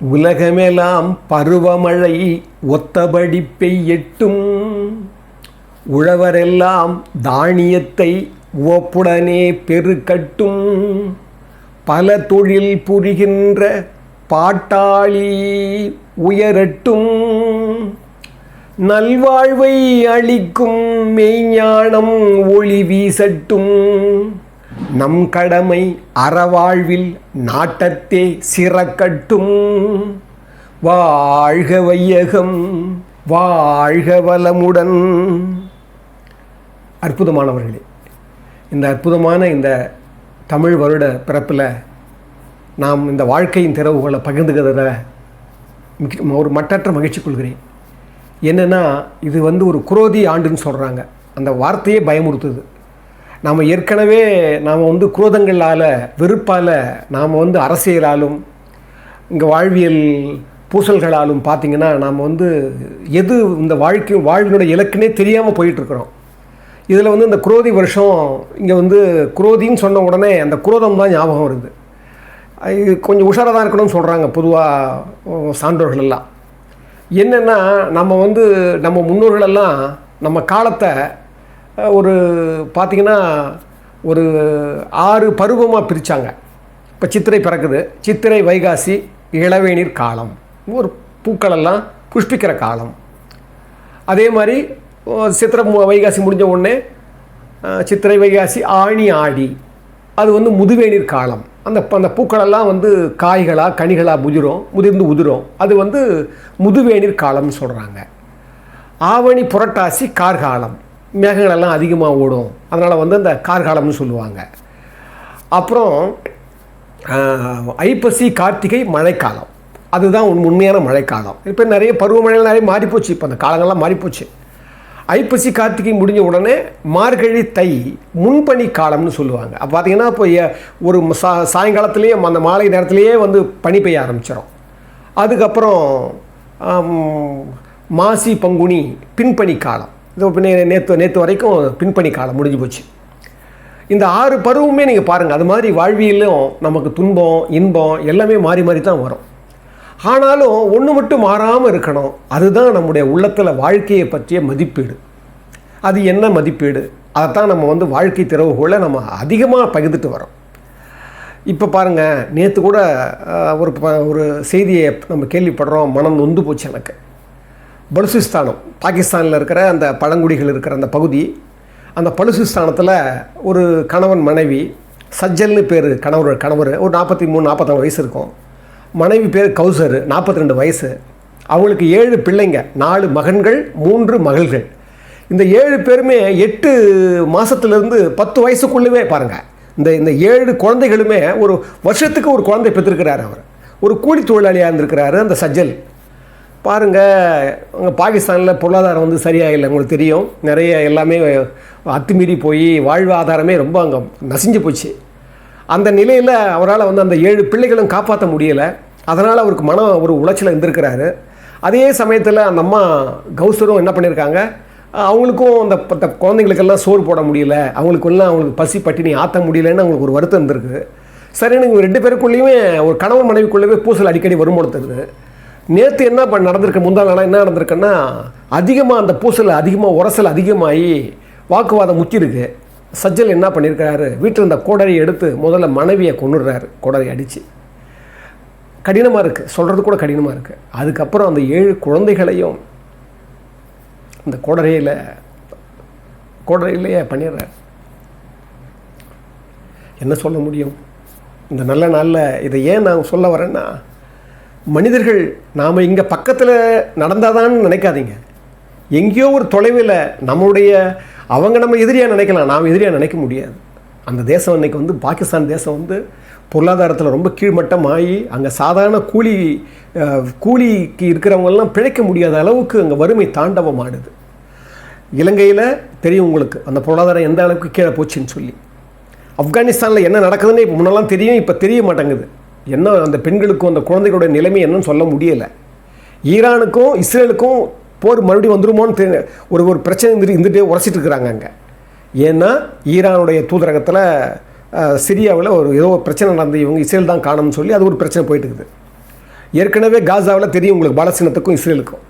உலகமெல்லாம் பருவமழை ஒத்தபடி பெய்யட்டும். உழவரெல்லாம் தானியத்தை உவப்புடனே பெருக்கட்டும். பல தொழில் புரிகின்ற பாட்டாளி உயரட்டும். நல்வாழ்வை அளிக்கும் மெய்ஞானம் ஒளி வீசட்டும். நம் கடமை அறவாழ்வில் நாட்டத்தே சிறக்கட்டும். வாழ்க வையகம் வாழ்க வளமுடன். அற்புதமானவர்களே இந்த அற்புதமான இந்த தமிழ் வருட பிறப்பில் நாம் இந்த வாழ்க்கையின் திறவுகளை பகிர்ந்துக்கிறத ஒரு மட்டற்ற மகிழ்ச்சி கொள்கிறேன். என்னென்னா இது வந்து ஒரு குரோதி ஆண்டுன்னு சொல்கிறாங்க அந்த வார்த்தையே பயமுறுத்துது. நாம் ஏற்கனவே நாம் வந்து குரோதங்களால் வெறுப்பால் நாம் வந்து அரசியலாலும் இங்கே வாழ்வியல் பூசல்களாலும் பார்த்திங்கன்னா நாம் வந்து எது இந்த வாழ்க்கை வாழ்வினுடைய இலக்குனே தெரியாமல் போயிட்டுருக்குறோம். இதில் வந்து இந்த குரோதி வருஷம் இங்கே வந்து குரோதின்னு சொன்ன உடனே அந்த குரோதம் தான் ஞாபகம் வருது. இது கொஞ்சம் உஷாராக தான் இருக்கணும்னு சொல்கிறாங்க பொதுவாக சான்றோர்கள் எல்லாம். என்னென்னா நம்ம வந்து நம்ம முன்னோர்களெல்லாம் நம்ம காலத்தை ஒரு பார்த்திங்கன்னா ஒரு ஆறு பருவமாக பிரித்தாங்க இப்போ சித்திரை பிறக்குது. சித்திரை வைகாசி இளவேநீர் காலம். ஒரு பூக்களெல்லாம் புஷ்பிக்கிற காலம். அதே மாதிரி சித்திரை வைகாசி முடிஞ்ச உடனே சித்திரை வைகாசி ஆணி ஆடி. அது வந்து முதுவேநீர் காலம். அந்த அந்த பூக்களெல்லாம் வந்து காய்களாக கனிகளாக முதிரும் முதிர்ந்து உதிரும். அது வந்து முதுவேநீர் காலம்னு சொல்கிறாங்க ஆவணி புரட்டாசி கார்காலம். மேகங்களெல்லாம் அதிகமாக ஓடும். அதனால் வந்து அந்த கார்காலம்னு சொல்லுவாங்க. அப்புறம் ஐப்பசி கார்த்திகை மழைக்காலம். அதுதான் உண்மையான மழைக்காலம். இப்போ நிறைய பருவமழைகள் நிறைய மாறிப்போச்சு. இப்போ அந்த காலங்கள்லாம் மாறிப்போச்சு. ஐப்பசி கார்த்திகை முடிஞ்ச உடனே மார்கழி தை முன்பனி காலம்னு சொல்லுவாங்க. அப்போ பார்த்தீங்கன்னா இப்போ ஒரு சா சாயங்காலத்துலேயே அந்த மாலை நேரத்துலேயே வந்து பனி பெய்ய ஆரம்பிச்சிடும் அதுக்கப்புறம் மாசி பங்குனி பின்பனி காலம். இது நேற்று நேற்று வரைக்கும் பின்பணி காலம் முடிஞ்சு போச்சு. இந்த ஆறு பருவமே நீங்கள் பாருங்கள் அது மாதிரி வாழ்வியலும் நமக்கு துன்பம் இன்பம் எல்லாமே மாறி மாறி தான் வரும். ஆனாலும் ஒன்று மட்டும் மாறாமல் இருக்கணும் அதுதான் நம்முடைய உள்ளத்தில் வாழ்க்கையை பற்றிய மதிப்பீடு. அது என்ன மதிப்பீடு? அதைத்தான் நம்ம வந்து வாழ்க்கை திறவுகோலை நம்ம அதிகமாக பகிர்ந்துட்டு வரோம். இப்போ பாருங்கள் நேற்று கூட ஒரு ஒரு செய்தியை நம்ம கேள்விப்படுறோம் மனம் நொந்து போச்சு எனக்கு. பலுசிஸ்தானம் பாகிஸ்தானில் இருக்கிற அந்த பழங்குடிகள் இருக்கிற அந்த பகுதி அந்த பலுசிஸ்தானத்தில் ஒரு கணவன் மனைவி சஜ்ஜல்னு பேர் கணவர் கணவர் ஒரு நாற்பத்தி மூணு நாற்பத்தாறு வயசு இருக்கும். மனைவி பேர் கௌசர் நாற்பத்தி ரெண்டு வயசு. அவங்களுக்கு ஏழு பிள்ளைங்க நாலு மகன்கள் மூன்று மகள்கள். இந்த ஏழு பேருமே எட்டு மாதத்துலேருந்து பத்து வயசுக்குள்ளவே பாருங்கள் இந்த இந்த ஏழு குழந்தைகளுமே ஒரு வருஷத்துக்கு ஒரு குழந்தை பெற்றிருக்கிறார் அவர். ஒரு கூலி தொழிலாளியாக இருந்திருக்கிறாரு அந்த சஜ்ஜல். பாருங்கள் அங்கே பாகிஸ்தானில் பொருளாதாரம் வந்து சரியாக இல்லை உங்களுக்கு தெரியும். நிறைய எல்லாமே அத்துமீறி போய் வாழ்வாதாரமே ரொம்ப அங்கே நசிஞ்சு போச்சு. அந்த நிலையில் அவரால் வந்து அந்த ஏழு பிள்ளைகளும் காப்பாற்ற முடியலை. அதனால் அவருக்கு மனம் ஒரு உளைச்சல் இருந்திருக்கிறாரு. அதே சமயத்தில் அந்த அம்மா கௌசரும் என்ன பண்ணியிருக்காங்க அவங்களுக்கும் அந்த குழந்தைங்களுக்கெல்லாம் சோறு போட முடியல. அவங்களுக்கெல்லாம் அவங்களுக்கு பசி பட்டினி ஆற்ற முடியலன்னு அவங்களுக்கு ஒரு வருத்தம் இருந்திருக்கு. சரி நீங்கள் ரெண்டு பேருக்குள்ளேயுமே ஒரு கணவன் மனைவிக்குள்ளேயே பூசல் அடிக்கடி வரும்போது நேற்று என்ன பண்ண நடந்திருக்கு? முந்தா நாளாக என்ன நடந்திருக்குன்னா அதிகமாக அந்த பூசல் அதிகமாக உரசல் அதிகமாகி வாக்குவாதம் முக்கியிருக்கு சஜ்ஜல் என்ன பண்ணியிருக்கிறாரு வீட்டில் இருந்த கோடரியை எடுத்து முதல்ல மனைவியை கொண்டுடுறாரு கோடரை அடித்து கடினமாக இருக்குது சொல்கிறது கூட கடினமாக இருக்குது அதுக்கப்புறம் அந்த ஏழு குழந்தைகளையும் இந்த கோடரையில் கோடரையிலேயே பண்ணிடுறாரு. என்ன சொல்ல முடியும்? இந்த நல்ல நாளில் இதை ஏன் நான் சொல்ல வரேன்னா மனிதர்கள் நாம் இங்கே பக்கத்தில் நடந்தாதான்னு நினைக்காதீங்க. எங்கேயோ ஒரு தொலைவில் நம்மளுடைய அவங்க நம்ம எதிரியாக நினைக்கலாம் நாம் எதிரியாக நினைக்க முடியாது. அந்த தேசம் இன்றைக்கி வந்து பாகிஸ்தான் தேசம் வந்து பொருளாதாரத்தில் ரொம்ப கீழ்மட்டமாகி அங்கே சாதாரண கூலி கூலிக்கு இருக்கிறவங்கெல்லாம் பிழைக்க முடியாத அளவுக்கு அங்கே வறுமை தாண்டவம் ஆடுது. இலங்கையில் தெரியும் உங்களுக்கு அந்த பொருளாதாரம் எந்த அளவுக்கு கீழே போச்சுன்னு சொல்லி. ஆப்கானிஸ்தானில் என்ன நடக்குதுன்னு இப்போ முன்னெல்லாம் தெரியும் இப்போ தெரிய மாட்டேங்குது. என்ன அந்த பெண்களுக்கும் அந்த குழந்தைகளுடைய நிலைமை என்னன்னு சொல்ல முடியலை. ஈரானுக்கும் இஸ்ரேலுக்கும் போர் மறுபடியும் வந்துருமோன்னு தெரி ஒரு ஒரு பிரச்சனை இருந்துட்டு இருந்துகிட்டே உரைச்சிட்டு இருக்கிறாங்க அங்கே. ஏன்னா ஈரானுடைய தூதரகத்தில் சிரியாவில் ஒரு ஏதோ ஒரு பிரச்சனை நடந்து இவங்க இஸ்ரேல் தான் காணும்னு சொல்லி அது ஒரு பிரச்சனை போயிட்டு இருக்குது ஏற்கனவே காசாவில் தெரியும் உங்களுக்கு பாலஸ்தீனத்துக்கும் இஸ்ரேலுக்கும்.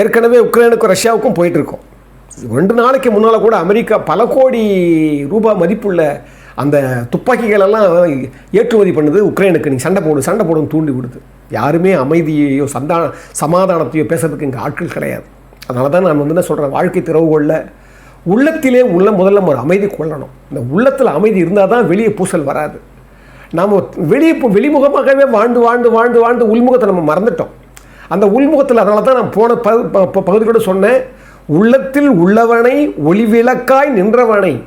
ஏற்கனவே உக்ரைனுக்கும் ரஷ்யாவுக்கும் போயிட்டுருக்கோம். ரெண்டு நாளைக்கு முன்னால் கூட அமெரிக்கா பல கோடி ரூபாய் மதிப்புள்ள அந்த துப்பாக்கிகளெல்லாம் ஏற்றுமதி பண்ணுது உக்ரைனுக்கு. நீங்கள் சண்டை போடு சண்டை போடுன்னு தூண்டி கொடுத்து யாருமே அமைதியையோ சந்தா சமாதானத்தையோ பேசுறதுக்கு இங்கே ஆட்கள் கிடையாது. அதனால தான் நான் வந்து என்ன சொல்கிறேன் வாழ்க்கை திறவுகோலில் உள்ளத்திலே உள்ள முதல்ல ஒரு அமைதி கொள்ளணும். இந்த உள்ளத்தில் அமைதி இருந்தால் தான் வெளியே பூசல் வராது. நாம் வெளியே இப்போ வெளிமுகமாகவே வாழ்ந்து வாழ்ந்து வாழ்ந்து வாழ்ந்து உள்முகத்தை நம்ம மறந்துட்டோம். அந்த உள்முகத்தில் அதனால தான் நான் போன பகுதி ப- சொன்னேன் உள்ளத்தில் உள்ளவனை ஒளிவிளக்காய் நின்றவனை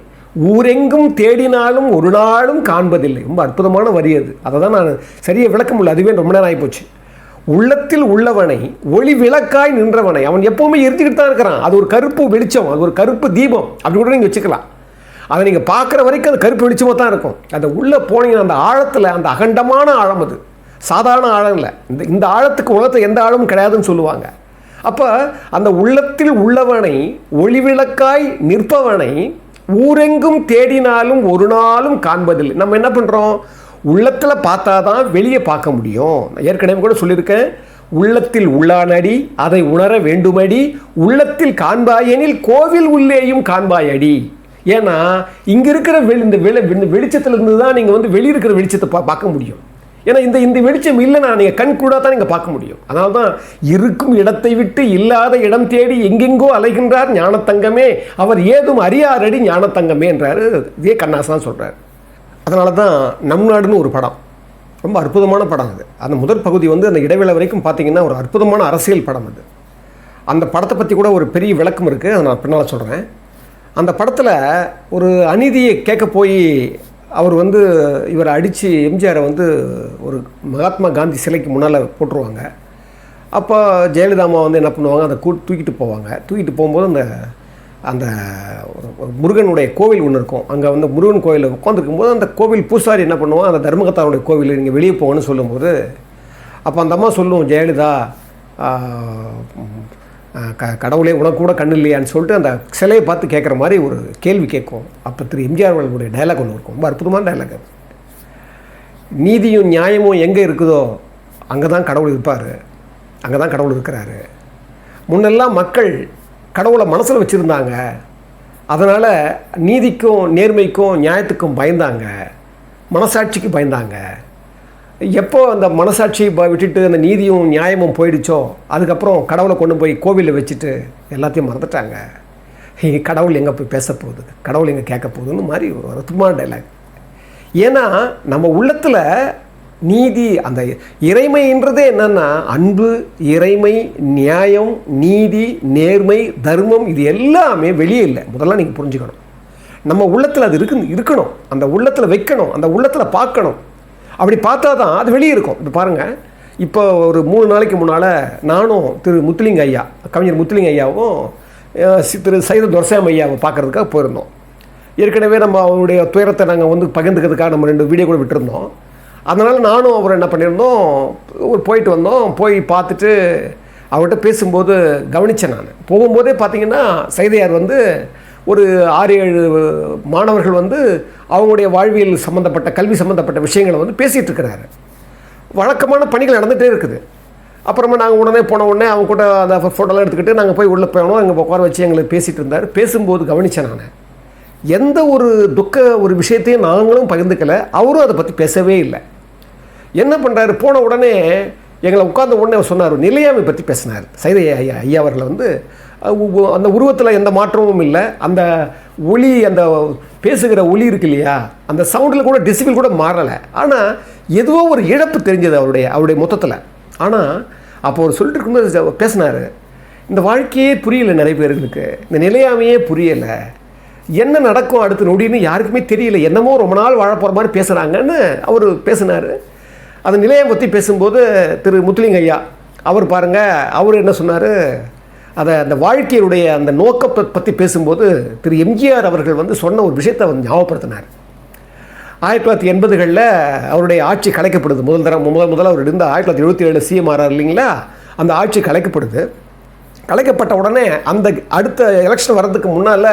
ஊரெங்கும் தேடினாலும் ஒரு நாளும் காண்பதில்லை. ரொம்ப அற்புதமான வரி அது. அதை தான் நான் சரியாக விளக்க முடியல அதுவே ரொம்ப நேரம் ஆகிப்போச்சு உள்ளத்தில் உள்ளவனை ஒளி விளக்காய் நின்றவனை அவன் எப்போவுமே எரிஞ்சுக்கிட்டு தான் இருக்கிறான். அது ஒரு கருப்பு வெளிச்சம் அது ஒரு கருப்பு தீபம். அப்படி கூட நீங்கள் வச்சுக்கலாம். அதை நீங்கள் பார்க்குற வரைக்கும் அது கருப்பு வெளிச்சமாக தான் இருக்கும். அந்த உள்ளே போனீங்கன்னா அந்த ஆழத்தில் அந்த அகண்டமான ஆழம் அது. சாதாரண ஆழம் இல்லை. இந்த இந்த ஆழத்துக்கு உலகத்தில் எந்த ஆழமும் கிடையாதுன்னு சொல்லுவாங்க. அப்போ அந்த உள்ளத்தில் உள்ளவனை ஒளிவிளக்காய் நிற்பவனை ஊரெங்கும் தேடினாலும் ஒரு நாளும் காண்பதில்லை. நம்ம என்ன பண்ணுறோம் உள்ளத்தில் பார்த்தா தான் வெளியே பார்க்க முடியும். ஏற்கனவே கூட சொல்லியிருக்கேன். உள்ளத்தில் உள்ளானடி அதை உணர வேண்டுமடி. உள்ளத்தில் காண்பாயெனில் கோவில் உள்ளேயும் காண்பாயடி. ஏன்னா இங்கே இருக்கிற வெளி இந்த வெளி வெளிச்சத்துலேருந்து தான் நீங்கள் வந்து வெளியிருக்கிற வெளிச்சத்தை பா பார்க்க முடியும். ஏன்னா இந்த இந்த வெளிச்சம் இல்லைன்னா நீங்கள் கண் கூட தான் நீங்கள் பார்க்க முடியும். அதனால தான் இருக்கும் இடத்தை விட்டு இல்லாத இடம் தேடி எங்கெங்கோ அலைகின்றார் ஞானத்தங்கமே. அவர் ஏதும் அறியாரடி ஞானத்தங்கமே என்றார் இதே கண்ணாசான் சொல்கிறார் அதனால தான் நம் நாடுன்னு ஒரு படம். ரொம்ப அற்புதமான படம் அது. அந்த முதல் பகுதி வந்து அந்த இடைவேளை வரைக்கும் பார்த்தீங்கன்னா ஒரு அற்புதமான அரசியல் படம் அது. அந்த படத்தை பற்றி கூட ஒரு பெரிய விளக்கம் இருக்குது அதை நான் பின்னால் சொல்கிறேன் அந்த படத்தில் ஒரு அநீதியை கேட்க போய் அவர் வந்து இவரை அடித்து எம்ஜிஆரை வந்து ஒரு மகாத்மா காந்தி சிலைக்கு முன்னால் போட்டுருவாங்க. அப்போ ஜெயலலிதா அம்மா வந்து என்ன பண்ணுவாங்க அதை கூ தூக்கிட்டு போவாங்க. தூக்கிட்டு போகும்போது அந்த அந்த முருகனுடைய கோவில் ஒன்று இருக்கும். அங்கே வந்து முருகன் கோயிலில் உட்காந்துருக்கும் போது அந்த கோவில் பூசாரி என்ன பண்ணுவான் அந்த தர்மகத்தாருடைய கோவில் நீங்கள் வெளியே போங்கன்னு சொல்லும்போது அப்போ அந்த அம்மா சொல்லுவோம் ஜெயலலிதா க கடவுளே உனக்கு கூட கண்ணு இல்லையான்னு சொல்லிட்டு அந்த சிலையை பார்த்து கேட்குற மாதிரி ஒரு கேள்வி கேட்கும். அப்போ திரு எம்ஜிஆர் அவர்களுடைய டைலாக் ஒன்று இருக்கும். ரொம்ப அற்புதமான டைலாக் அது. நீதியும் நியாயமும் எங்கே இருக்குதோ அங்கே தான் கடவுள் இருப்பார். அங்கே தான் கடவுள் இருக்கிறாரு. முன்னெல்லாம் மக்கள் கடவுளை மனசில் வச்சுருந்தாங்க. அதனால் நீதிக்கும் நேர்மைக்கும் நியாயத்துக்கும் பயந்தாங்க. மனசாட்சிக்கு பயந்தாங்க. எப்போ அந்த மனசாட்சியை ப- விட்டுட்டு அந்த நீதியும் நியாயமும் போயிடுச்சோ அதுக்கப்புறம் கடவுளை கொண்டு போய் கோவிலில் வச்சுட்டு எல்லாத்தையும் மறந்துட்டாங்க. கடவுள் எங்கே போய் பேச போகுது? கடவுள் எங்கே கேட்க போகுதுன்னு மாதிரி ஒரு அற்புதமான டைலாக் ஏன்னா நம்ம உள்ளத்தில் நீதி அந்த இறைமைன்றதே என்னென்னா அன்பு இறைமை நியாயம் நீதி நேர்மை தர்மம் இது எல்லாமே வெளியே இல்லை. முதல்ல நீங்கள் புரிஞ்சுக்கணும். நம்ம உள்ளத்தில் அது இருக்கு இருக்கணும். அந்த உள்ளத்தில் வைக்கணும். அந்த உள்ளத்தில் பார்க்கணும். அப்படி பார்த்தா தான் அது வெளியே இருக்கும். இப்போ பாருங்கள் இப்போ ஒரு மூணு நாளைக்கு முன்னால் நானும் திரு முத்துலிங்க ஐயா கவிஞர் முத்துலிங்க ஐயாவும் திரு சைத துரசாமி ஐயாவை பார்க்குறதுக்காக போயிருந்தோம். ஏற்கனவே நம்ம அவருடைய துயரத்தை நாங்கள் வந்து பகிர்ந்துக்கிறதுக்காக நம்ம ரெண்டு வீடியோ கூட விட்டுருந்தோம். அதனால் நானும் அவர் என்ன பண்ணியிருந்தோம் ஒரு போயிட்டு வந்தோம். போய் பார்த்துட்டு அவர்கிட்ட பேசும்போது கவனித்தேன் நான். போகும்போதே பார்த்தீங்கன்னா சைதையார் வந்து ஒரு ஆறு ஏழு மாணவர்கள் வந்து அவங்களுடைய வாழ்வியல் சம்மந்தப்பட்ட கல்வி சம்மந்தப்பட்ட விஷயங்களை வந்து பேசிகிட்டு இருக்கிறாரு. வழக்கமான பணிகள் நடந்துகிட்டே இருக்குது. அப்புறமா நாங்கள் உடனே போன உடனே அவங்க கூட அந்த ஃபோட்டோலாம் எடுத்துக்கிட்டு நாங்கள் போய் உள்ளே போனோம். அங்கே உட்கார வச்சு எங்களை பேசிகிட்டு இருந்தார். பேசும்போது கவனித்தேன் நான். எந்த ஒரு துக்க ஒரு விஷயத்தையும் நாங்களும் பகிர்ந்துக்கல. அவரும் அதை பற்றி பேசவே இல்லை. என்ன பண்ணுறாரு போன உடனே எங்களை உட்கார்ந்த உடனே அவர் சொன்னார் நிலையாமை பற்றி பேசினார். சைதை ஐயா ஐயா அவர்களை வந்து அந்த உருவத்தில் எந்த மாற்றமும் இல்லை. அந்த ஒளி அந்த பேசுகிற ஒளி இருக்கு இல்லையா? அந்த சவுண்டில் கூட டெசிபிள் கூட மாறலை. ஆனால் எதுவோ ஒரு இழப்பு தெரிஞ்சது அவருடைய அவருடைய மொத்தத்தில். ஆனால் அப்போ அவர் சொல்லிட்டு இருக்கும்போது பேசினார் இந்த வாழ்க்கையே புரியலை நிறைய பேருக்கு இந்த நிலையாமையே புரியலை. என்ன நடக்கும் அடுத்த நொடின்னு யாருக்குமே தெரியல. என்னமோ ரொம்ப நாள் வாழ போகிற மாதிரி பேசுகிறாங்கன்னு அவர் பேசினார். அந்த நிலையம் பற்றி பேசும்போது திரு முத்துலிங்க ஐயா அவர் பாருங்கள் அவர் என்ன சொன்னார்? அதை அந்த வாழ்க்கையினுடைய அந்த நோக்கத்தை பற்றி பேசும்போது திரு எம்ஜிஆர் அவர்கள் வந்து சொன்ன ஒரு விஷயத்தை வந்து ஞாபகப்படுத்தினார். ஆயிரத்தி தொள்ளாயிரத்தி எண்பதுகளில் அவருடைய ஆட்சி கலைக்கப்படுது. முதல் தரம் முதல் முதல்ல அவர் இருந்த ஆயிரத்தி தொள்ளாயிரத்தி எழுபத்தி ஏழு சிஎம் இல்லைங்களா? அந்த ஆட்சி கலைக்கப்படுது. கலைக்கப்பட்ட உடனே அந்த அடுத்த எலெக்ஷன் வர்றதுக்கு முன்னால்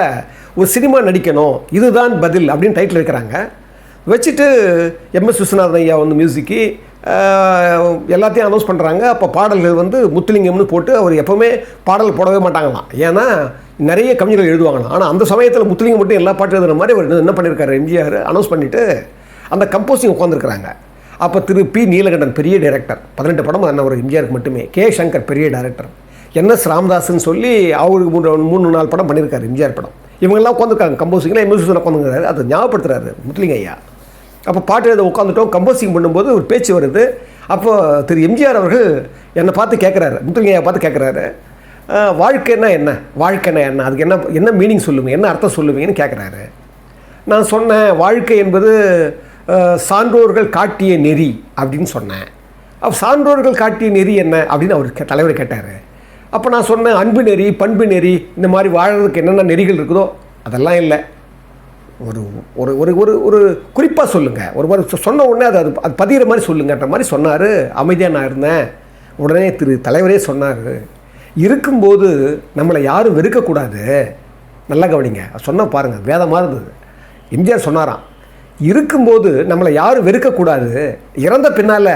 ஒரு சினிமா நடிக்கணும் இதுதான் பதில் அப்படின்னு டைட்டில் இருக்கிறாங்க. வச்சுட்டு எம்எஸ் விஸ்வநாதன் ஐயா வந்து மியூசிக்கு எல்லாத்தையும் அனௌன்ஸ் பண்ணுறாங்க அப்போ பாடல்கள் வந்து முத்துலிங்கம்னு போட்டு அவர் எப்போவுமே பாடல் போடவே மாட்டாங்களாம். ஏன்னா நிறைய கவிஞர்கள் எழுதுவாங்களாம். ஆனால் அந்த சமயத்தில் முத்துலிங்கம் மட்டும் எல்லா பாட்டு எழுதுற மாதிரி அவர் என்ன பண்ணியிருக்காரு எம்ஜிஆர் அனௌன்ஸ் பண்ணிவிட்டு அந்த கம்போசிங் உட்காந்துருக்குறாங்க அப்போ திரு பி. நீலகண்டன் பெரிய டைரக்டர் பதினெட்டு படம் என்ன ஒரு எம்ஜிஆருக்கு மட்டுமே. கே. சங்கர் பெரிய டைரக்டர் என்எஸ் ராமதாஸ்ன்னு சொல்லி அவருக்கு மூணு மூணு நாலு படம் பண்ணியிருக்காரு எம்ஜிஆர் படம். இவங்கெல்லாம் உட்காந்துருக்காங்க கம்போசிங்கில் எம்எஸ் உட்காந்துருக்காரு அதை ஞாபகப்படுத்துறாரு முத்துலிங்க ஐயா. அப்போ பாட்டு எழுத உட்காந்துட்டோம் கம்போசிங் பண்ணும்போது ஒரு பேச்சு வருது. அப்போ திரு எம்ஜிஆர் அவர்கள் என்னை பார்த்து கேட்குறாரு முத்துலிங்கையா பார்த்து கேட்குறாரு வாழ்க்கைன்னா என்ன? வாழ்க்கைன்னா என்ன? அதுக்கு என்ன என்ன மீனிங் சொல்லுவீங்க என்ன அர்த்தம் சொல்லுவீங்கன்னு கேட்குறாரு நான் சொன்னேன் வாழ்க்கை என்பது சான்றோர்கள் காட்டிய நெறி அப்படின்னு சொன்னேன். அப்போ சான்றோர்கள் காட்டிய நெறி என்ன? அப்படின்னு அவர் கே- தலைவர் கேட்டார். அப்போ நான் சொன்னேன் அன்பு நெறி பண்பு நெறி இந்த மாதிரி வாழறதுக்கு என்னென்ன நெறிகள் இருக்குதோ அதெல்லாம் இல்லை. ஒரு ஒரு ஒரு ஒரு ஒரு குறிப்பாக சொல்லுங்கள் ஒரு மாதிரி சொன்ன உடனே அது அது அது பதிகிற மாதிரி சொல்லுங்கன்ற மாதிரி சொன்னார். அமைதியாக நான் இருந்தேன். உடனே திரு தலைவரே சொன்னார். இருக்கும்போது நம்மளை யாரும் வெறுக்கக்கூடாது. நல்லா கவனிங்க. சொன்ன பாருங்கள் வேதமாக இருந்தது. எம்ஜிஆர் சொன்னாராம். இருக்கும்போது நம்மளை யாரும் வெறுக்கக்கூடாது. இறந்த பின்னால்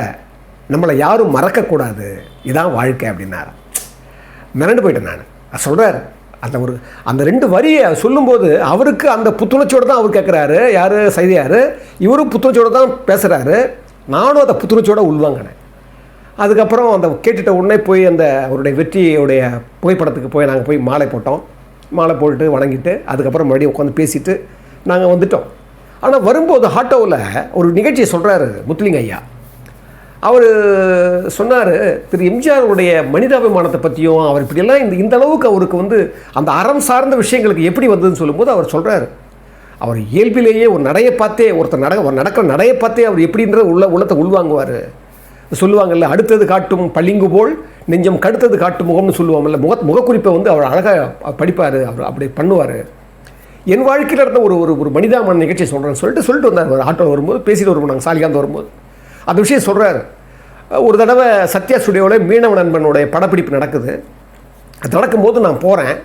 நம்மளை யாரும் மறக்கக்கூடாது. இதான் வாழ்க்கை அப்படின்னார் மிரண்டு போயிட்டேன் நான். சொல்கிறார் அந்த ஒரு அந்த ரெண்டு வரியை சொல்லும்போது அவருக்கு அந்த புத்துணர்ச்சியோடு தான் அவர் கேட்குறாரு யார்? சைதியார். இவரும் புத்துணர்ச்சியோடு தான் பேசுகிறாரு நானும் அதை புத்துணர்ச்சியோடு உள்வாங்கினேன். அதுக்கப்புறம் அந்த கேட்டுட்ட உடனே போய் அந்த அவருடைய வெற்றியுடைய புகைப்படத்துக்கு போய் நாங்கள் போய் மாலை போட்டோம். மாலை போட்டுட்டு வணங்கிட்டு அதுக்கப்புறம் மறுபடியும் உட்காந்து பேசிட்டு நாங்கள் வந்துட்டோம். ஆனால் வரும்போது ஆட்டோவில் ஒரு நிகழ்ச்சியை சொல்கிறாரு முத்துலிங்க ஐயா. அவர் சொன்னார் திரு எம்ஜிஆருடைய மனிதாபிமானத்தை பற்றியும் அவர் இப்படியெல்லாம் இந்த இந்த அளவுக்கு அவருக்கு வந்து அந்த அறம் சார்ந்த விஷயங்களுக்கு எப்படி வந்ததுன்னு சொல்லும்போது அவர் சொல்கிறாரு அவர் இயல்பிலேயே ஒரு நடையை பார்த்தே ஒருத்தர் நட ஒரு நடக்கிற நடையை பார்த்தே அவர் எப்படின்ற உள்ள உள்ளத்தை உள்வாங்குவார். சொல்லுவாங்கல்ல அடுத்தது காட்டும் பளிங்கு போல் நெஞ்சம் கடுத்தது காட்டும் முகம்னு சொல்லுவாங்கல்ல முக முகக்குறிப்பை வந்து அவர் அழகாக படிப்பார் அவர் அப்படி பண்ணுவார். என் வாழ்க்கையில் இருந்த ஒரு ஒரு ஒரு மனிதாமன் நிகழ்ச்சி சொல்கிறேன்னு சொல்லிட்டு சொல்லிட்டு வந்தார். அவர் ஆட்டோ வரும்போது பேசிட்டு வரும்போது நாங்கள் சாலிகாந்து வரும்போது. அந்த விஷயம் சொல்கிறாரு ஒரு தடவை சத்யா ஸ்டுடியோவில் மீனவ நண்பனுடைய படப்பிடிப்பு நடக்குது. அது நடக்கும்போது நான் போகிறேன்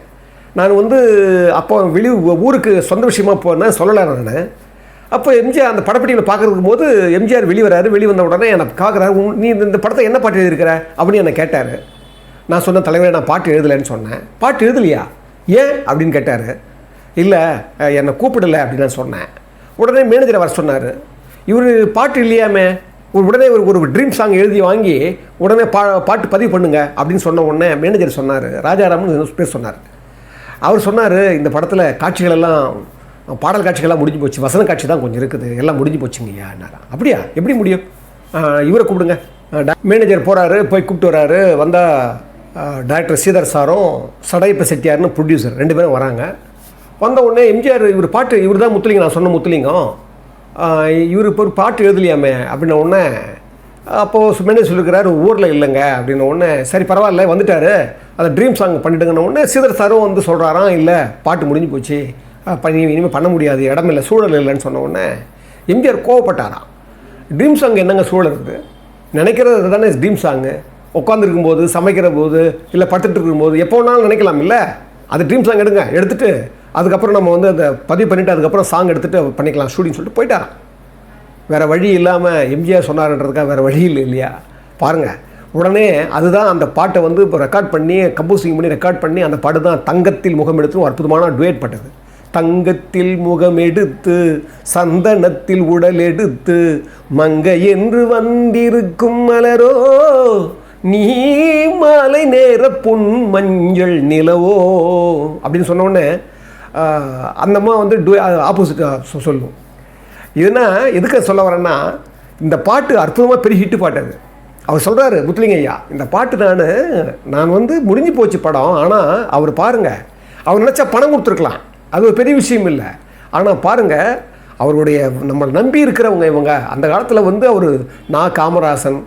நான் வந்து அப்போ வெளி ஊருக்கு சொந்த விஷயமா போனேன் சொல்லலை நான். அப்போ எம்ஜிஆர் அந்த படப்பிடிப்பில் பார்க்குறதுக்கு போது எம்ஜிஆர் வெளியே வெளிவந்த வந்த உடனே எனக்கு காக்குறாரு. "உன்- நீ இந்த படத்தை என்ன பாட்டு எழுதியிருக்கிற? அப்படின்னு என்னை கேட்டார். நான் சொன்ன தலைவரே நான் பாட்டு எழுதலைன்னு சொன்னேன். பாட்டு எழுதலையா? ஏன்? அப்படின்னு கேட்டார். இல்லை என்னை கூப்பிடலை அப்படின்னு நான் சொன்னேன். உடனே மேனேஜரை வர சொன்னார். இவர் பாட்டு இல்லையாமே? உடனே ஒரு ஒரு ட்ரீம் சாங் எழுதி வாங்கி உடனே பா பாட்டு பதிவு பண்ணுங்க அப்படின்னு சொன்ன உடனே மேனேஜர் சொன்னார். ராஜாராமன் பேர் சொன்னார். அவர் சொன்னார் இந்த படத்தில் காட்சிகள் எல்லாம் பாடல் காட்சிகள்லாம் முடிஞ்சு போச்சு வசன காட்சி தான் கொஞ்சம் இருக்குது எல்லாம் முடிஞ்சு போச்சுங்கய்யா அப்படியா? எப்படி முடியும்? இவரை கூப்பிடுங்க. மேனேஜர் போகிறாரு போய் கூப்பிட்டு வராரு. வந்தால் டாக்டர் ஸ்ரீதர் சாரும் சடையப்ப செட்டியார்னு ப்ரொடியூசர் ரெண்டு பேரும் வராங்க. வந்த உடனே எம்ஜிஆர் இவர் பாட்டு இவர் தான் முத்துலிங்கம் நான் சொன்ன முத்துலிங்கம். இவர் இப்போ ஒரு பாட்டு எழுதலையாமே அப்படின்ன உடனே அப்போது மேனேஜர் சொல்லியிருக்கிறார் ஊரில் இல்லைங்க. அப்படின்ன உடனே சரி பரவாயில்ல வந்துட்டாரு. அதை ட்ரீம் சாங் பண்ணிட்டுங்கன்ன உடனே சீதர் சாரும் வந்து சொல்கிறாராம் இல்லை பாட்டு முடிஞ்சு போச்சு. பண்ணி இனிமேல் பண்ண முடியாது. இடம் இல்லை சூழல் இல்லைன்னு சொன்ன உடனே எம்ஜிஆர் கோவப்பட்டாராம். ட்ரீம் சாங் என்னங்க சூழல் இருக்குது? நினைக்கிறது தானே ட்ரீம் சாங்கு உட்காந்துருக்கும் போது சமைக்கிற போது இல்லை படுத்துட்டு இருக்கும்போது எப்போ வேணாலும் நினைக்கலாம் இல்லை? அது ட்ரீம் சாங் எடுங்க. எடுத்துகிட்டு அதுக்கப்புறம் நம்ம வந்து அதை பதிவு பண்ணிவிட்டு அதுக்கப்புறம் சாங் எடுத்துகிட்டு பண்ணிக்கலாம் ஷூட்டிங் சொல்லிட்டு போயிட்டாரான் வேறு வழி இல்லாமல் எம்ஜிஆர் சொன்னார்ன்றதுக்காக வேறு வழி இல்லை இல்லையா? பாருங்கள் உடனே அதுதான் அந்த பாட்டை வந்து இப்போ ரெக்கார்ட் பண்ணி கம்போசிங் பண்ணி ரெக்கார்ட் பண்ணி அந்த பாட்டு தான் தங்கத்தில் முகம் எடுத்து ஒரு அற்புதமான டுவேட் பட்டது. தங்கத்தில் முகம் எடுத்து சந்தனத்தில் உடல் எடுத்து மங்க என்று வந்திருக்கும் மலரோ நீ மாலை நேர பொன் மஞ்சள் நிலவோ அப்படின்னு சொன்னோடனே அந்தம்மா வந்து டூ ஆப்போசிட்டாக சொல்லும். இதுனா எதுக்கு சொல்ல வரேன்னா இந்த பாட்டு அற்புதமாக பெரிய ஹிட்டு பாட்டு அது. அவர் சொல்கிறாரு முத்துலிங்க ஐயா இந்த பாட்டு நான் நான் வந்து முடிஞ்சு போச்சு படம் ஆனால் அவர் பாருங்கள் அவர் நினச்சா பணம் கொடுத்துருக்கலாம். அது ஒரு பெரிய விஷயம் இல்லை. ஆனால் பாருங்கள் அவருடைய நம்மளை நம்பி இருக்கிறவங்க இவங்க அந்த காலத்தில் வந்து அவர் நான் காமராசன்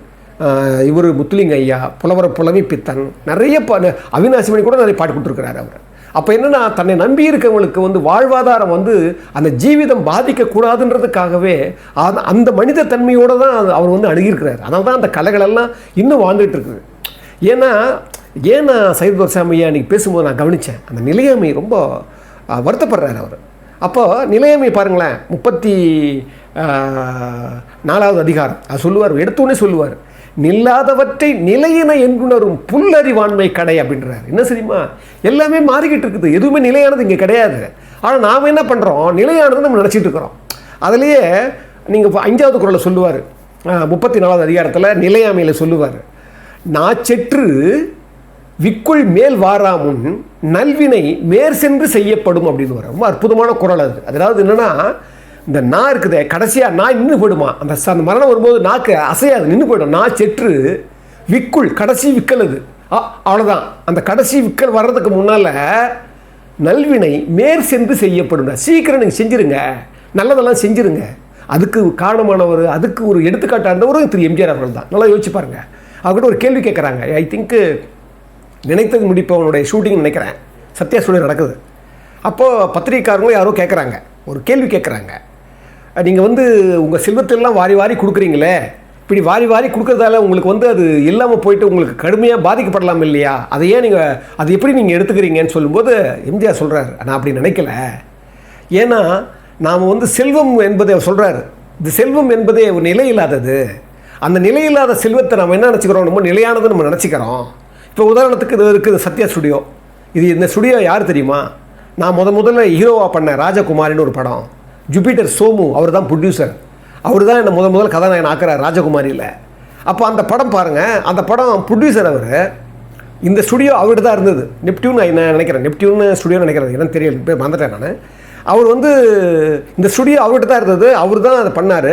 இவர் முத்துலிங்க ஐயா புலவர புலவி பித்தன் நிறைய ப அவினாசிமணி கூட நிறைய பாட்டு கொடுத்துருக்கிறாரு அவர். அப்போ என்னென்னா தன்னை நம்பி இருக்கவங்களுக்கு வந்து வாழ்வாதாரம் வந்து அந்த ஜீவிதம் பாதிக்கக்கூடாதுன்றதுக்காகவே அந்த- அந்த மனித தன்மையோடு தான் அவர் வந்து அணுகியிருக்கிறார். அதனால தான் அந்த கலைகளெல்லாம் இன்னும் வாழ்ந்துட்டு இருக்குது. ஏன்னா ஏன் நான் சைது துரசாமியா அன்றைக்கி பேசும்போது நான் கவனித்தேன் அந்த நிலையாமை ரொம்ப வருத்தப்படுறார் வருத்தப்படுறாரு அவர். அப்போது நிலையாமை பாருங்களேன் முப்பத்தி நாலாவது அதிகாரம். அது சொல்லுவார் எடுத்தோடனே சொல்லுவார். நில்லாதவற்றை நிலையின என்குணரும் புல்லறிவாண்மை கடை அப்படின்றார். என்ன சரிமா எல்லாமே மாறிக்கிட்டு இருக்குது. எதுவுமே நிலையானது இங்கே கிடையாது. ஆனால் நாம் என்ன பண்ணுறோம் நிலையானது நம்ம நினச்சிட்டு இருக்கிறோம். அதுலேயே நீங்கள் அஞ்சாவது குரலை சொல்லுவார். முப்பத்தி நாலாவது அதிகாரத்தில் நிலையாமையில் சொல்லுவார். நாச்செற்று விக்குள் மேல் வாராமுன் நல்வினை மேற் சென்று செய்யப்படும் அப்படின்னு வரும். ரொம்ப அற்புதமான குரல் அது. அதாவது என்னென்னா இந்த நா இருக்குதே கடைசியாக நான் நின்று போயிடுமா? அந்த அந்த மரணம் வரும்போது நாக்கு அசையாது நின்று போயிடும். நான் செற்று விக்குள் கடைசி விக்கல் அது. ஆ, அந்த கடைசி விக்கல் வர்றதுக்கு முன்னால் நல்வினை மேற் சென்று செய்யப்படும் சீக்கிரம் நீங்கள் செஞ்சுருங்க. நல்லதெல்லாம் செஞ்சுருங்க. அதுக்கு காரணமானவர் அதுக்கு ஒரு எடுத்துக்காட்டாக இருந்தவரும் திரு எம்ஜிஆர் அவர்கள் தான் நல்லா யோசிச்சு பாருங்க. அவர்கிட்ட ஒரு கேள்வி கேட்குறாங்க ஐ திங்க்கு நினைத்தது முடிப்பவனுடைய ஷூட்டிங் நினைக்கிறேன். சத்யா சூழல் நடக்குது. அப்போது பத்திரிகைக்காரங்களும் யாரோ கேட்குறாங்க ஒரு கேள்வி கேட்குறாங்க நீங்கள் வந்து உங்கள் செல்வத்தெல்லாம் வாரி வாரி கொடுக்குறீங்களே? இப்படி வாரி வாரி கொடுக்கறதால உங்களுக்கு வந்து அது இல்லாமல் போயிட்டு உங்களுக்கு கடுமையாக பாதிக்கப்படலாம் இல்லையா? அதை ஏன் நீங்கள் அது எப்படி நீங்கள் எடுத்துக்கிறீங்கன்னு சொல்லும்போது எம்ஜிஆர் சொல்கிறார் நான் அப்படி நினைக்கல. ஏன்னா நாம் வந்து செல்வம் என்பதை அவர் சொல்கிறாரு இந்த செல்வம் என்பதே ஒரு நிலை இல்லாதது. அந்த நிலையில்லாத செல்வத்தை நம்ம என்ன நினச்சிக்கிறோம்? ரொம்ப நிலையானது நம்ம நினச்சிக்கிறோம். இப்போ உதாரணத்துக்கு இது இருக்குது சத்யா ஸ்டுடியோ. இது இந்த ஸ்டுடியோ யார் தெரியுமா? நான் முத முதல்ல ஹீரோவாக பண்ணேன் ராஜகுமாரின்னு ஒரு படம். ஜூபிட்டர் சோமு அவர் தான் ப்ரொடியூசர் அவர் தான் என்னை முதல் முதல் கதாநாயகன் ஆக்குறார் ராஜகுமாரியில். அப்போ அந்த படம் பாருங்கள் அந்த படம் ப்ரொடியூசர் அவர். இந்த ஸ்டுடியோ அவர்கிட்ட தான் இருந்தது. நெப்டியூன் நான் நினைக்கிறேன் நெப்டியூன் ஸ்டுடியோ நினைக்கிறேன் என்னன்னு தெரியல பேர் மறந்துட்டேன் நான். அவர் வந்து இந்த ஸ்டுடியோ அவர்கிட்ட தான் இருந்தது அவர் தான் அதை பண்ணார்.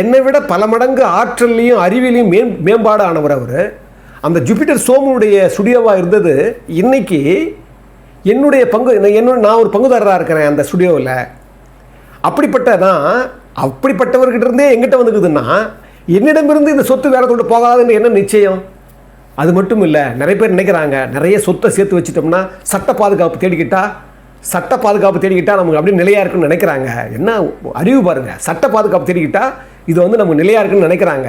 என்னை விட பல மடங்கு ஆற்றல்லையும் அறிவிலையும் மேம் மேம்பாடு ஆனவர் அவர். அந்த ஜூபிட்டர் சோமுடைய ஸ்டுடியோவாக இருந்தது. இன்னைக்கு என்னுடைய பங்கு என்னோட நான் ஒரு பங்குதாரராக இருக்கிறேன் அந்த ஸ்டுடியோவில் அப்படிப்பட்ட தான் அப்படிப்பட்டவர்கிட்ட இருந்தே எங்கிட்ட வந்துக்குதுன்னா என்னிடமிருந்து இந்த சொத்து வேற தொண்டு போகாதுன்னு என்ன நிச்சயம்? அது மட்டும் இல்லை நிறைய பேர் நினைக்கிறாங்க நிறைய சொத்தை சேர்த்து வச்சுட்டோம்னா சட்ட பாதுகாப்பு தேடிக்கிட்டா சட்ட பாதுகாப்பு தேடிக்கிட்டால் நமக்கு அப்படியே நிலையாக இருக்குன்னு நினைக்கிறாங்க. என்ன அறிவு பாருங்க சட்ட பாதுகாப்பு தேடிக்கிட்டால் இது வந்து நமக்கு நிலையாக இருக்குன்னு நினைக்கிறாங்க.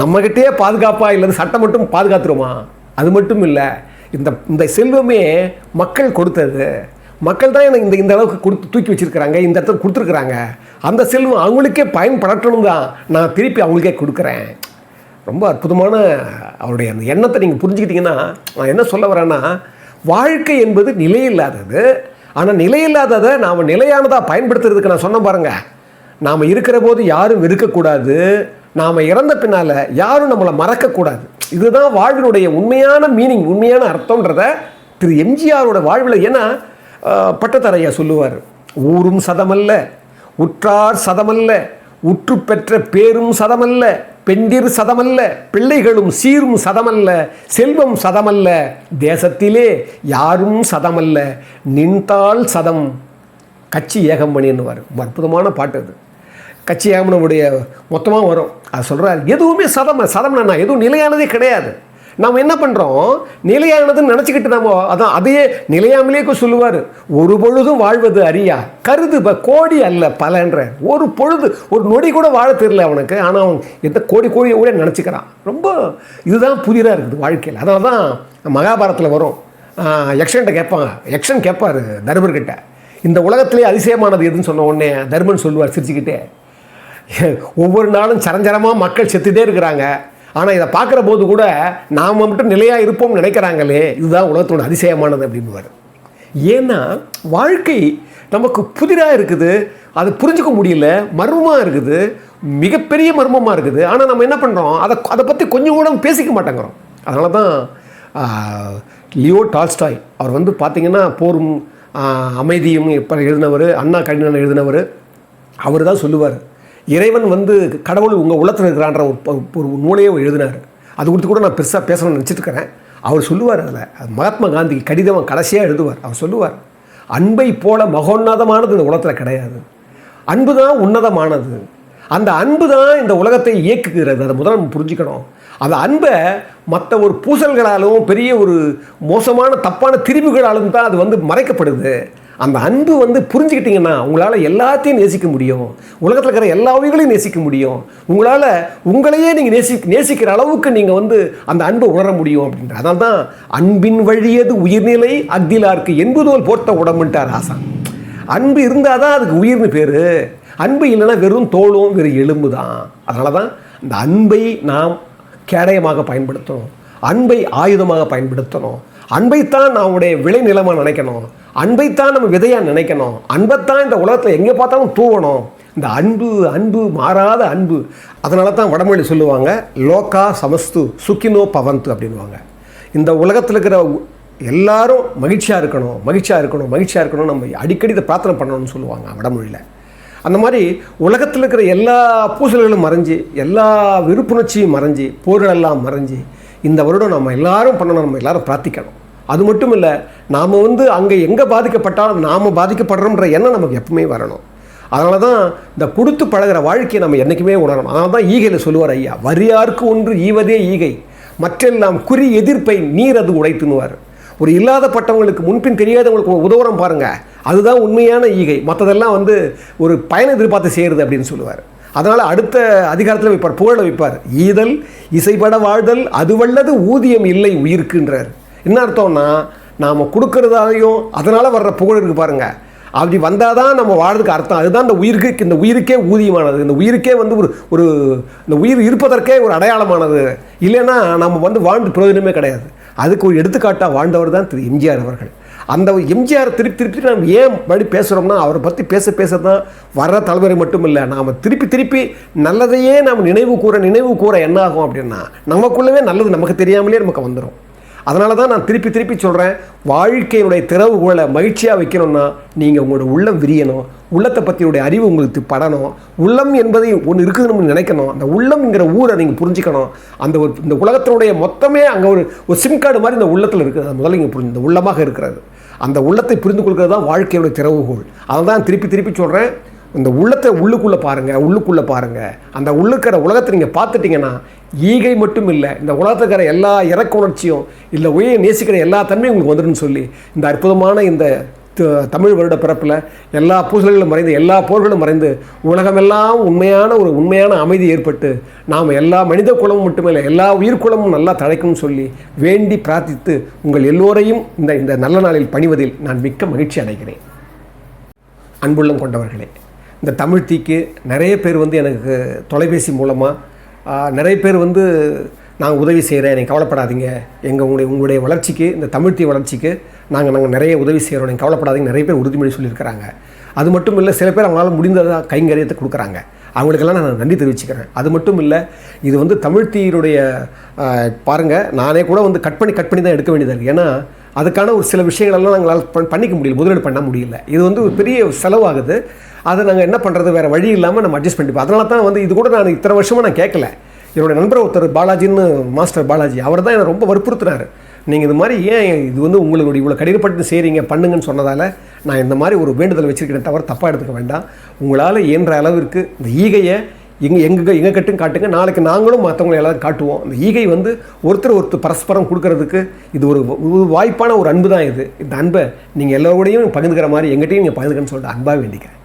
நம்மகிட்டே பாதுகாப்பாக இல்லது சட்டம் மட்டும் பாதுகாத்துருமா? அது மட்டும் இல்லை இந்த இந்த செல்வமே மக்கள் கொடுத்தது. மக்கள் தான் எனக்கு இந்த இந்த அளவுக்கு கொடுத்து தூக்கி வச்சுருக்கிறாங்க இந்த இடத்துல கொடுத்துருக்குறாங்க. அந்த செல்வம் அவங்களுக்கே பயன்படட்டணும் தான் நான் திருப்பி அவங்களுக்கே கொடுக்குறேன். ரொம்ப அற்புதமான அவருடைய அந்த எண்ணத்தை நீங்கள் புரிஞ்சுக்கிட்டீங்கன்னா நான் என்ன சொல்ல வரேன்னா வாழ்க்கை என்பது நிலையில்லாதது. ஆனால் நிலையில்லாததை நாம் நிலையானதாக பயன்படுத்துறதுக்கு நான் சொன்ன பாருங்கள் நாம் இருக்கிற போது யாரும் வெறுக்கக்கூடாது. நாம் இறந்த பின்னால் யாரும் நம்மளை மறக்கக்கூடாது. இதுதான் வாழ்வினுடைய உண்மையான மீனிங் உண்மையான அர்த்தம்ன்றத திரு எம்ஜிஆரோட வாழ்வில். ஏன்னா பட்டத்தரையா சொல்லுவார். ஊரும் சதமல்ல உற்றார் சதமல்ல உற்று பெற்ற பேரும் சதமல்ல பெண்டிர் சதமல்ல பிள்ளைகளும் சீரும் சதமல்ல செல்வம் சதமல்ல தேசத்திலே யாரும் சதமல்ல நின்றால் சதம். கட்சி ஏகமணின்னுவார் அற்புதமான பாட்டு அது. கட்சி ஏகம்பனுடைய மொத்தமாக வரும். அது சொல்கிறார் எதுவுமே சதம் சதம்னா எதுவும் நிலையானதே கிடையாது. நாம் என்ன பண்ணுறோம் நிலையானதுன்னு நினச்சிக்கிட்டு நம்ம அதான் அதையே நிலையாமலே சொல்லுவார். ஒரு பொழுதும் வாழ்வது அறியா கருது இப்போ கோடி அல்ல பலன்ற. ஒரு பொழுது ஒரு நொடி கூட வாழ தெரியல அவனுக்கு. ஆனால் அவன் எந்த கோடி கோடியை கூட நினச்சிக்கிறான். ரொம்ப இதுதான் புதிராக இருக்குது வாழ்க்கையில். அதனால தான் மகாபாரத்தில் வரும். யக்ஷன்கிட்ட கேட்பாங்க. யக்ஷன் கேட்பார் தர்மர்கிட்ட. இந்த உலகத்திலே அதிசயமானது எதுன்னு சொன்ன உடனே தர்மன் சொல்லுவார் சிரிச்சுக்கிட்டே. ஒவ்வொரு நாளும் சரஞ்சரமாக மக்கள் செத்துட்டே இருக்கிறாங்க. ஆனால் இதை பார்க்குற போது கூட நாம் மட்டும் நிலையாக இருப்போம்னு நினைக்கிறாங்களே இதுதான் உலகத்தோட அதிசயமானது அப்படின்னுவார். ஏன்னா வாழ்க்கை நமக்கு புதிராக இருக்குது அது புரிஞ்சுக்க முடியல மர்மமாக இருக்குது மிகப்பெரிய மர்மமாக இருக்குது. ஆனால் நம்ம என்ன பண்ணுறோம் அதை அதை பற்றி கொஞ்சம் கூட பேசிக்க மாட்டேங்கிறோம். அதனால தான் லியோ டால்ஸ்டாய் அவர் வந்து பார்த்திங்கன்னா போரும் அமைதியும் இப்போ எழுதினவர் அண்ணா கடினம் எழுதினவர் அவர் தான் சொல்லுவார். இறைவன் வந்து கடவுள் உங்கள் உள்ளத்தில் இருக்கிறான்ற ஒரு ஒரு நூலையே அவர் எழுதினார். அது கொடுத்து கூட நான் பெருசாக பேசணும்னு நினச்சிட்டு இருக்கிறேன் அவர் சொல்லுவார் அதில். மகாத்மா காந்தி கடிதம் கடைசியாக எழுதுவார். அவர் சொல்லுவார் அன்பை போல மகோன்னதமானது இந்த உலகத்தில் கிடையாது. அன்பு தான் உன்னதமானது. அந்த அன்பு தான் இந்த உலகத்தை இயக்குகிறது. அதை முதல்ல நம்ம புரிஞ்சுக்கணும். அந்த அன்பை மற்ற ஒரு பூசல்களாலும் பெரிய ஒரு மோசமான தப்பான திரிவுகளாலும் தான் அது வந்து மறைக்கப்படுது. அந்த அன்பு வந்து புரிஞ்சுக்கிட்டீங்கன்னா உங்களால் எல்லாத்தையும் நேசிக்க முடியும். உலகத்தில் இருக்கிற எல்லா உயிர்களையும் நேசிக்க முடியும். உங்களால் உங்களையே நீங்கள் நேசி நேசிக்கிற அளவுக்கு நீங்கள் வந்து அந்த அன்பை உணர முடியும் அப்படின்ற அதனால் தான் அன்பின் வழியது உயிர்நிலை? அக்திலார்க்கு என்பதோல் போர்த்த உடம்புன்ட்டார் ஆசான். அன்பு இருந்தால் தான் அதுக்கு உயிர்னு பேர். அன்பு இல்லைன்னா வெறும் தோளும் வெறும் எலும்பு தான் அதனால தான் இந்த அன்பை நாம் கேடயமாக பயன்படுத்தணும். அன்பை ஆயுதமாக பயன்படுத்தணும். அன்பைத்தான் நம்முடைய விளைநிலமாக நினைக்கணும். அன்பைத்தான் நம்ம விதையாக நினைக்கணும். அன்பைத்தான் இந்த உலகத்தில் எங்கே பார்த்தாலும் தூவணும். இந்த அன்பு அன்பு மாறாத அன்பு. அதனால தான் வடமொழி சொல்லுவாங்க லோகா சமஸ்து சுக்கினோ பவந்து அப்படின்வாங்க இந்த உலகத்தில் இருக்கிற எல்லாரும் மகிழ்ச்சியாக இருக்கணும் மகிழ்ச்சியாக இருக்கணும் மகிழ்ச்சியாக இருக்கணும் நம்ம அடிக்கடி இதை பிரார்த்தனை பண்ணணும்னு சொல்லுவாங்க வடமொழியில் அந்த மாதிரி உலகத்தில் இருக்கிற எல்லா பூசல்களும் மறைஞ்சு எல்லா விருப்புணர்ச்சியும் மறைஞ்சு போர்களெல்லாம் மறைஞ்சு இந்த வருடம் நம்ம எல்லாரும் பண்ணணும் நம்ம எல்லாரும் பிரார்த்திக்கணும். அது மட்டும் இல்லை நாம் வந்து அங்கே எங்கே பாதிக்கப்பட்டாலும் நாம் பாதிக்கப்படுறோன்ற எண்ணம் நமக்கு எப்பவுமே வரணும். அதனால தான் இந்த கொடுத்து பழகுற வாழ்க்கையை நம்ம என்றைக்குமே உணரணும். அதனால தான் ஈகையில் சொல்லுவார் ஐயா வரியார்க்கு ஒன்று ஈவதே ஈகை மற்றெல்லாம் குறி எதிர்ப்பை நீர் அது உடைத்துனுவார் ஒரு இல்லாதப்பட்டவங்களுக்கு முன்பின் தெரியாதவங்களுக்கு ஒரு உதவுறம் அதுதான் உண்மையான ஈகை. மற்றதெல்லாம் வந்து ஒரு பயனை எதிர்பார்த்து செய்கிறது அப்படின்னு சொல்லுவார். அதனால் அடுத்த அதிகாரத்தில் வைப்பார் புகழ வைப்பார் ஈதல் இசைப்பட வாழ்தல் அதுவல்லது ஊதியம் இல்லை உயிருக்குன்றார். என்ன அர்த்தம்னா நாம் கொடுக்கறதாலையும் அதனால் வர்ற புகழ் இருக்கு பாருங்கள் அப்படி வந்தால் தான் நம்ம வாழ்றதுக்கு அர்த்தம். அதுதான் இந்த உயிருக்கு இந்த உயிருக்கே ஊதியமானது. இந்த உயிருக்கே வந்து ஒரு ஒரு இந்த உயிர் இருப்பதற்கே ஒரு அடையாளமானது. இல்லைன்னா நம்ம வந்து வாழ்ந்து பிரயோஜனமே கிடையாது. அதுக்கு ஒரு எடுத்துக்காட்டாக வாழ்ந்தவர் தான் திரு எம்ஜிஆர் அவர்கள். அந்த எம்ஜிஆர் திருப்பி திருப்பி நம்ம ஏன் மறுபடி பேசுகிறோம்னா அவரை பற்றி பேச பேச தான் வர்ற தலைமுறை மட்டும் இல்லை. நாம் திருப்பி திருப்பி நல்லதையே நாம் நினைவு கூற நினைவு கூற என்ன ஆகும் அப்படின்னா நமக்குள்ளவே நல்லது நமக்கு தெரியாமலே நமக்கு வந்துடும் அதனால தான் நான் திருப்பி திருப்பி சொல்கிறேன் வாழ்க்கையினுடைய திறவுகோலை மகிழ்ச்சியாக வைக்கணும்னா நீங்கள் உங்களோட உள்ளம் விரியணும் உள்ளத்தை பற்றியுடைய அறிவு உங்களுக்கு படணும் உள்ளம் என்பதை ஒன்று இருக்குதுன்னு நினைக்கணும் அந்த உள்ளம்ங்கிற ஊரை நீங்கள் புரிஞ்சுக்கணும். அந்த ஒரு இந்த உலகத்தினுடைய மொத்தமே அங்கே ஒரு ஒரு சிம் கார்டு மாதிரி இந்த உள்ளத்தில் இருக்குது. அது முதல்ல நீங்கள் புரிஞ்சு இந்த உள்ளமாக இருக்கிறது. அந்த உள்ளத்தை புரிந்து கொள்கிறது தான் வாழ்க்கையுடைய திறவுகோள். அதை தான் திருப்பி திருப்பி சொல்கிறேன் இந்த உள்ளத்தை உள்ளுக்குள்ளே பாருங்கள் உள்ளுக்குள்ளே பாருங்கள் அந்த உள்ளுக்கிற உலகத்தை நீங்கள் பார்த்துட்டிங்கன்னா ஈகை மட்டும் இல்லை இந்த உலகத்துக்கிற எல்லா இறக்க உணர்ச்சியும் இல்லை உயிரை நேசிக்கிற எல்லா தன்மையும் உங்களுக்கு வந்துடுன்னு சொல்லி இந்த அற்புதமான இந்த த- தமிழ் வருட பிறப்பில் எல்லா பூசல்களும் மறைந்து எல்லா போர்களும் மறைந்து உலகமெல்லாம் உண்மையான ஒரு உண்மையான அமைதி ஏற்பட்டு நாம் எல்லா மனித குலமும் மட்டுமில்லை எல்லா உயிர்குலமும் நல்லா தழைக்கும்னு சொல்லி வேண்டி பிரார்த்தித்து உங்கள் எல்லோரையும் இந்த இந்த நல்ல நாளில் பணிவதில் நான் மிக்க மகிழ்ச்சி அடைகிறேன். அன்புள்ளம் கொண்டவர்களே. இந்த தமிழ் தீக்கு நிறைய பேர் வந்து எனக்கு தொலைபேசி மூலமாக நிறைய பேர் வந்து நான் உதவி செய்கிறேன் நீங்கள் கவலைப்படாதீங்க. எங்கள் உங்களுடைய உங்களுடைய வளர்ச்சிக்கு இந்த தமிழ் தீ வளர்ச்சிக்கு நாங்கள் நாங்கள் நிறைய உதவி செய்கிறோம் நீங்கள் கவலைப்படாதீங்க. நிறைய பேர் உறுதிமொழி சொல்லியிருக்கிறாங்க. அது மட்டும் இல்லை சில பேர் அவங்களால முடிந்ததாக கைங்கரியத்தை கொடுக்குறாங்க. அவங்களுக்கெல்லாம் நான் நன்றி தெரிவிச்சுக்கிறேன். அது மட்டும் இல்லை இது வந்து தமிழ் தீயினுடைய பாருங்கள் நானே கூட வந்து கட் பண்ணி கட் பண்ணி தான் எடுக்க வேண்டியதாக இருக்குது ஏன்னா அதுக்கான ஒரு சில விஷயங்களெல்லாம் நாங்களால் பண்ணிக்க முடியல. முதலீடு பண்ண முடியல. இது வந்து ஒரு பெரிய செலவாகுது. அதை நாங்கள் என்ன பண்ணுறது வேறு வழி இல்லாமல் நம்ம அட்ஜஸ்ட் பண்ணிப்போம். அதனால தான் வந்து இது கூட நான் இத்தனை வருஷமாக நான் கேட்கல. என்னோட நண்பர் ஒருத்தர் பாலாஜின்னு மாஸ்டர் பாலாஜி அவர் தான் என்னை ரொம்ப வற்புறுத்தினார் நீங்கள் இது மாதிரி ஏன் இது வந்து உங்களுடைய இவ்வளோ கடினப்பட்டு செய்கிறீங்க பண்ணுங்கன்னு சொன்னதால் நான் இந்த மாதிரி ஒரு வேண்டுதல் வச்சிருக்கிறேன் தவிர தப்பாக எடுத்துக்க வேண்டாம். உங்களால் இயன்ற அளவிற்கு இந்த ஈகையை எங்க எங்க எங்க கட்டும் காட்டுங்க. நாளைக்கு நாங்களும் மற்றவங்களை எல்லாரும் காட்டுவோம். இந்த ஈகை வந்து ஒருத்தர் ஒருத்தர் பரஸ்பரம் கொடுக்கறதுக்கு இது ஒரு ஒரு வாய்ப்பான ஒரு அன்பு தான் இது. இந்த அன்பை நீங்கள் எல்லோரோடையும் பகிர்ந்துக்கிற மாதிரி எங்கிட்டையும் நீங்கள் பகிர்ந்துக்கன்னு சொல்லிட்டு அன்பாக வேண்டிக்கிறேன்.